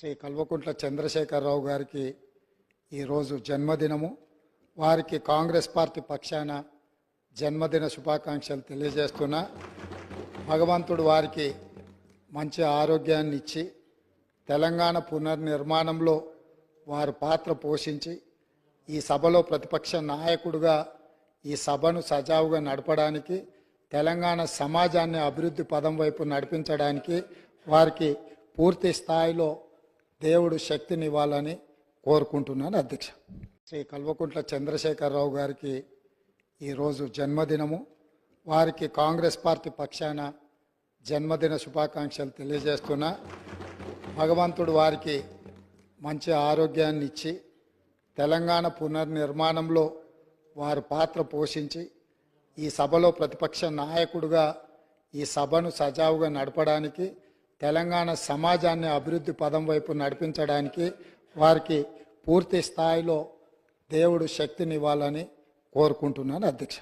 శ్రీ కల్వకుంట్ల చంద్రశేఖరరావు గారికి ఈరోజు జన్మదినము. వారికి కాంగ్రెస్ పార్టీ పక్షాన జన్మదిన శుభాకాంక్షలు తెలియజేస్తున్నా. భగవంతుడు వారికి మంచి ఆరోగ్యాన్ని ఇచ్చి తెలంగాణ పునర్నిర్మాణంలో వారు పాత్ర పోషించి ఈ సభలో ప్రతిపక్ష నాయకుడుగా ఈ సభను సజావుగా నడపడానికి తెలంగాణ సమాజాన్ని అభివృద్ధి పదం వైపు నడిపించడానికి వారికి పూర్తి స్థాయిలో దేవుడు శక్తినివ్వాలని కోరుకుంటున్నాను అధ్యక్ష. శ్రీ కల్వకుంట్ల చంద్రశేఖరరావు గారికి ఈరోజు జన్మదినము. వారికి కాంగ్రెస్ పార్టీ పక్షాన జన్మదిన శుభాకాంక్షలు తెలియజేస్తున్నా. భగవంతుడు వారికి మంచి ఆరోగ్యాన్ని ఇచ్చి తెలంగాణ పునర్నిర్మాణంలో వారు పాత్ర పోషించి ఈ సభలో ప్రతిపక్ష నాయకుడుగా ఈ సభను సజావుగా నడపడానికి తెలంగాణ సమాజాన్ని అభివృద్ధి పదం వైపు నడిపించడానికి వారికి పూర్తి స్థాయిలో దేవుడు శక్తినివ్వాలని కోరుకుంటున్నాను అధ్యక్ష.